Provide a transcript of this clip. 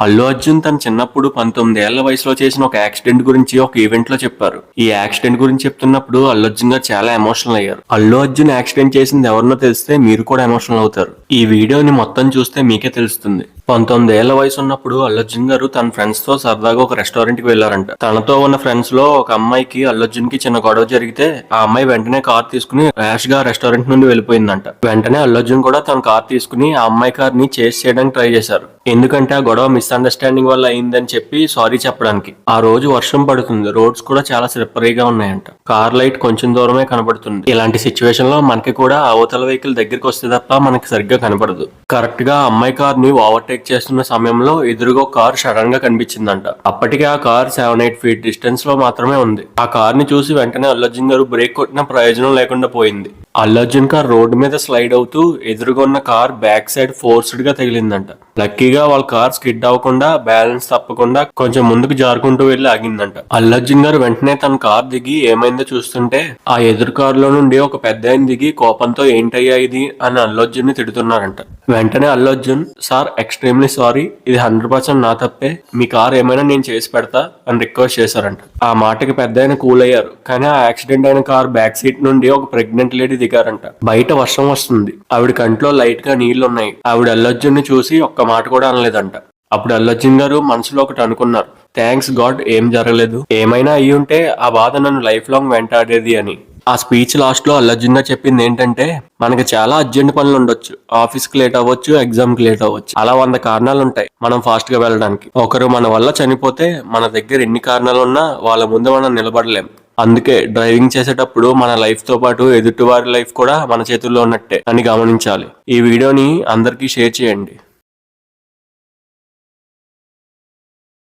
అల్లు అర్జున్ తన చిన్నప్పుడు పంతొమ్మిది ఏళ్ళ వయసులో చేసిన ఒక యాక్సిడెంట్ గురించి ఒక ఈవెంట్లో చెప్పారు. ఈ యాక్సిడెంట్ గురించి చెప్తున్నప్పుడు అల్లు అర్జున్ గారు చాలా ఎమోషనల్ అయ్యారు. అల్లు అర్జున్ యాక్సిడెంట్ చేసింది ఎవరినో తెలిస్తే మీరు కూడా ఎమోషనల్ అవుతారు. ఈ వీడియోని మొత్తం చూస్తే మీకే తెలుస్తుంది. పంతొమ్మిది ఏళ్ళ వయసు ఉన్నప్పుడు అల్లర్జున్ గారు తన ఫ్రెండ్స్తో సరదాగా ఒక రెస్టారెంట్కి వెళ్ళారంట తనతో ఉన్న ఫ్రెండ్స్లో ఒక అమ్మాయికి అల్లర్జున్కి చిన్న గొడవ జరిగితే ఆ అమ్మాయి వెంటనే కార్ తీసుకుని ర్యాష్గా రెస్టారెంట్ నుండి వెళ్ళిపోయిందంట. వెంటనే అల్లర్జున్ కూడా తన కార్ తీసుకుని ఆ అమ్మాయి కార్ని చేస్ చేయడానికి ట్రై చేశారు. ఎందుకంటే ఆ గొడవ మిస్అండర్స్టాండింగ్ వల్ల అయిందని చెప్పి సారీ చెప్పడానికి. ఆ రోజు వర్షం పడుతుంది. రోడ్స్ కూడా చాలా స్లిప్పరీగా ఉన్నాయంట. కార్ లైట్ కొంచెం దూరమే కనబడుతుంది. ఇలాంటి సిచ్యువేషన్లో మనకి కూడా అవతల వెహికల్ దగ్గరికి వస్తే తప్ప మనకి సరిగ్గా కనపడదు కరెక్ట్గా అమ్మాయి కార్ని ఓవర్టేక్ చేస్తున్న సమయంలో ఎదురుగా కార్ సడన్గా కనిపించిందంట. అప్పటికే ఆ కార్ సెవెన్ ఎయిట్ ఫీట్ డిస్టెన్స్లో మాత్రమే ఉంది. ఆ కార్ని చూసి వెంటనే అల్లు గారు బ్రేక్ కొట్టిన ప్రయోజనం లేకుండా పోయింది. అల్లర్జున్ కార్ రోడ్డు మీద స్లైడ్ అవుతూ ఎదురుగా ఉన్న కార్ బ్యాక్ సైడ్ ఫోర్స్డ్గా తగిలిందంట. లక్కీగా వాళ్ళ కార్ స్కిడ్ అవ్వకుండా బ్యాలెన్స్ తప్పకుండా కొంచెం ముందుకు జారుకుంటూ వెళ్ళి ఆగిందంట. అల్లర్జున్ గారు వెంటనే తన కార్ దిగి ఏమైందో చూస్తుంటే ఆ ఎదురు కార్లో నుండి ఒక పెద్ద ఆయన దిగి కోపంతో ఏంటయ్యా ఇది? అని అల్లర్జున్ని తిడుతున్నారంట. వెంటనే అల్లర్జున్ సార్ ఎక్స్ట్రీమ్లీ సారీ. ఇది హండ్రెడ్ పర్సెంట్ నా తప్పే. మీ కార్ ఏమైనా నేను చేసి పెడతా అని రిక్వెస్ట్ చేశారంట. ఆ మాటకి పెద్ద ఆయన కూల్ అయ్యారు కానీ ఆ యాక్సిడెంట్ అయిన కార్ బ్యాక్ సీట్ నుండి ఒక ప్రెగ్నెంట్ లేడీ దిగారంట. బయట వర్షం వస్తుంది. ఆవిడ కంట్లో లైట్గా నీళ్ళు ఉన్నాయి ఆవిడ అల్లర్జున్ని చూసి ఒక్క మాట కూడా అనలేదంట. అప్పుడు అల్లర్జున్ గారు మనసులో ఒకటి అనుకున్నారు. థ్యాంక్స్ గాడ్ ఏం జరగలేదు. ఏమైనా అయ్యి ఉంటే ఆ బాధ నన్ను లైఫ్ లాంగ్ వెంటాడేది అని. ఆ స్పీచ్ లాస్ట్లో అల్లర్జున్ గారు చెప్పింది ఏంటంటే మనకి చాలా అర్జెంట్ పనులు ఉండొచ్చు. ఆఫీస్కి లేట్ అవ్వచ్చు ఎగ్జామ్కి లేట్ అవ్వచ్చు. అలా వంద కారణాలు ఉంటాయి మనం ఫాస్ట్గా వెళ్ళడానికి. ఒకరు మన వల్ల చనిపోతే మన దగ్గర ఎన్ని కారణాలు ఉన్నా వాళ్ళ ముందు మనం నిలబడలేం. అందుకే డ్రైవింగ్ చేసేటప్పుడు మన లైఫ్తో పాటు ఎదుటివారి లైఫ్ కూడా మన చేతుల్లో ఉన్నట్టే అని గమనించాలి. ఈ వీడియోని అందరికీ షేర్ చేయండి.